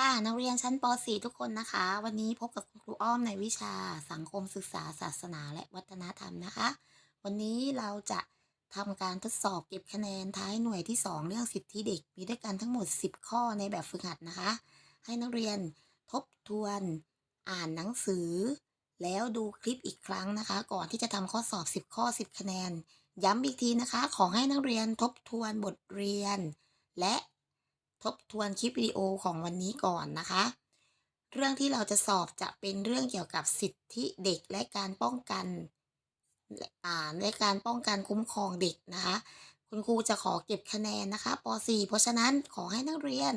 ค่ะนักเรียนชั้นป .4 ทุกคนนะคะ วันนี้พบกับคุณครูอ้อมในวิชาสังคมศึกษาศาสนาและวัฒนธรรมนะคะ วันนี้เราจะทำการทดสอบเก็บคะแนนท้ายหน่วยที่ 2 เรื่องสิทธิเด็ก มีด้วยกันทั้งหมด 10 ข้อในแบบฝึกหัดนะคะ ให้นักเรียนทบทวน อ่านหนังสือ แล้วดูคลิปอีกครั้งนะคะ ก่อนที่จะทำข้อสอบ 10 ข้อ 10 คะแนน ย้ำอีกทีนะคะ ขอให้นักเรียนทบทวนบทเรียน และ ทบทวนคลิปวิดีโอของวันนี้ก่อนนะคะ เรื่องที่เราจะสอบจะเป็นเรื่องเกี่ยวกับสิทธิเด็กและการป้องกันและอ่าในการป้องกันคุ้มครองเด็กนะคะ คุณครูจะขอเก็บคะแนนนะคะป .4 เพราะฉะนั้นขอให้นักเรียน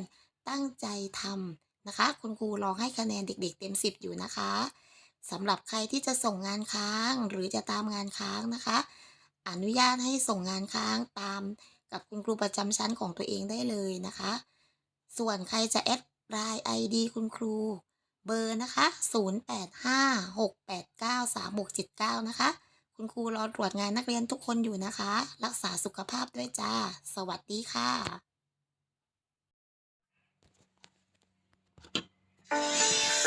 ตั้งใจทำนะคะ คุณครูรอให้คะแนนเด็ก ๆ เต็ม 10 อยู่นะคะสำหรับใครที่จะส่งงานค้างหรือจะตามงานค้างนะคะ อนุญาตให้ส่งงานค้างตามกับคุณครูประจำชั้นของตัวเองได้เลยนะคะ ส่วนใครจะแอดไลน์ ID คุณครู เบอร์นะคะ 0856893679 นะคะ คุณครูรอตรวจงานนักเรียนทุกคนอยู่นะคะ รักษาสุขภาพด้วยจ้า สวัสดีค่ะ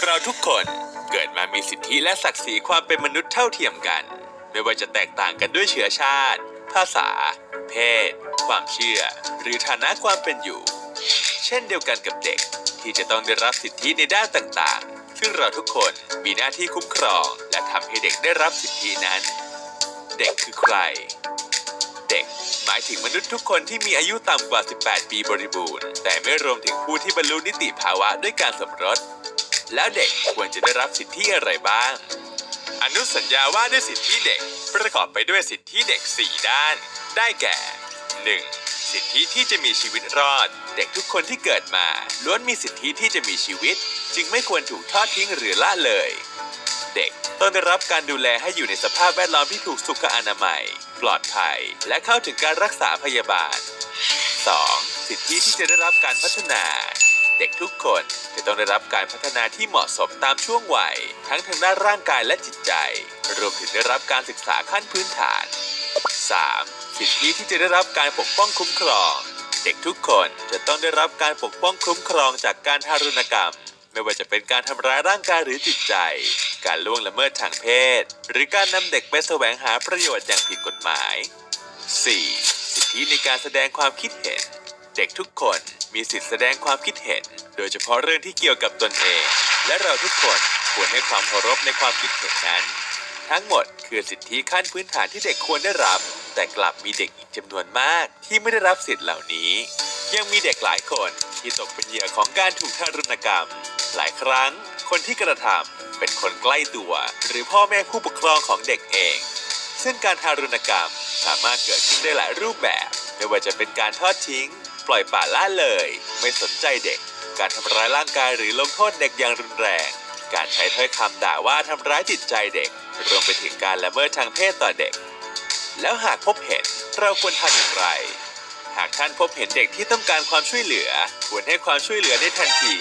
เราทุกคนเกิดมามีสิทธิและศักดิ์ศรีความเป็นมนุษย์เท่าเทียมกัน ไม่ว่าจะแตกต่างกันด้วยเชื้อชาติ ภาษา เพศ ความเชื่อ หรือฐานะความเป็นอยู่ เช่นเดียวกันกับเด็ก ที่จะต้องได้รับสิทธิในด้านต่างๆ ซึ่งเราทุกคนมีหน้าที่คุ้มครอง และทำให้เด็กได้รับสิทธินั้น เด็กคือใคร เด็กหมายถึงมนุษย์ทุกคนที่มีอายุต่ำกว่า 18 ปีบริบูรณ์ แต่ไม่รวมถึงผู้ที่บรรลุนิติภาวะด้วยการสมรส แล้วเด็กควรจะได้รับสิทธิอะไรบ้าง อนุสัญญาว่าด้วยสิทธิเด็กประกอบไปด้วยสิทธิเด็ก 4 ด้าน ได้แก่ 1. สิทธิที่จะมีชีวิตรอด เด็กทุกคนที่เกิดมาล้วนมีสิทธิที่จะมีชีวิต จึงไม่ควรถูกทอดทิ้งหรือละเลย เด็กต้องได้รับการดูแลให้อยู่ในสภาพแวดล้อมที่ถูกสุขอนามัย ปลอดภัย และเข้าถึงการรักษาพยาบาล 2. สิทธิที่จะได้รับการพัฒนา เด็กทุกคนจะต้องได้รับการพัฒนาที่เหมาะสมตามช่วงวัย ทั้งทางด้านร่างกายและจิตใจ รวมถึงได้รับการศึกษาขั้นพื้นฐาน 3. สิทธิที่จะได้รับการปกป้องคุ้มครอง เด็กทุกคนจะต้องได้รับการปกป้องคุ้มครองจากการทารุณกรรม ไม่ว่าจะเป็นการทำร้ายร่างกายหรือจิตใจ การล่วงละเมิดทางเพศ หรือการนำเด็กไปแสวงหาประโยชน์อย่างผิดกฎหมาย 4. สิทธิในการแสดงความคิดเห็น เด็กทุกคนมีสิทธิแสดงความคิดเห็น โดยเฉพาะเรื่องที่เกี่ยวกับตนเอง และเราทุกคนควรให้ความเคารพในความคิดเห็นนั้น ทั้งหมดคือสิทธิขั้นพื้นฐานที่เด็กควรได้รับ แต่กลับมีเด็กอีกจำนวนมากที่ไม่ได้รับสิทธิเหล่านี้ ยังมีเด็กหลายคนที่ตกเป็นเหยื่อของการถูกทารุณกรรม หลายครั้งคนที่กระทำเป็นคนใกล้ตัว หรือพ่อแม่ผู้ปกครองของเด็กเอง ซึ่งการทารุณกรรมสามารถเกิดขึ้นได้หลายรูปแบบ ไม่ว่าจะเป็นการทอดทิ้ง ปล่อยปละละเลย ไม่สนใจเด็ก การทำร้ายร่างกายหรือลงโทษเด็กอย่างรุนแรง การใช้ถ้อยคำด่าว่าทำร้ายจิตใจเด็ก รวมไปถึงการละเมิดทางเพศต่อเด็ก แล้วหากพบเห็นเราควรทำอย่างไร หากท่านพบเห็นเด็กที่ต้องการความช่วยเหลือ ควรให้ความช่วยเหลือได้ทันที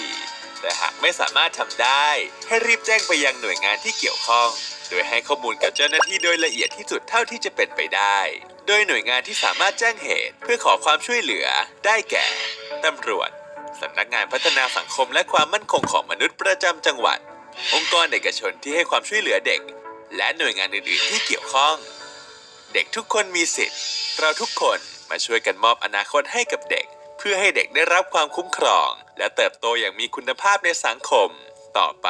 แต่หากไม่สามารถทำได้ ให้รีบแจ้งไปยังหน่วยงานที่เกี่ยวข้อง โดยให้ข้อมูลกับเจ้าหน้าที่โดยละเอียดที่สุดเท่าที่จะเป็นไปได้ โดยหน่วยงานที่สามารถแจ้งเหตุเพื่อขอความช่วยเหลือ ได้แก่ตำรวจสำนักงานพัฒนาสังคมและความมั่นคงของมนุษย์ประจำจังหวัด องค์กรเอกชนที่ให้ความช่วยเหลือเด็ก และหน่วยงานอื่น ๆ ที่เกี่ยวข้อง เด็กทุกคนมีสิทธิ์ เราทุกคนมาช่วยกันมอบอนาคตให้กับเด็ก เพื่อให้เด็กได้รับความคุ้มครอง และเติบโตอย่างมีคุณภาพในสังคม ต่อไป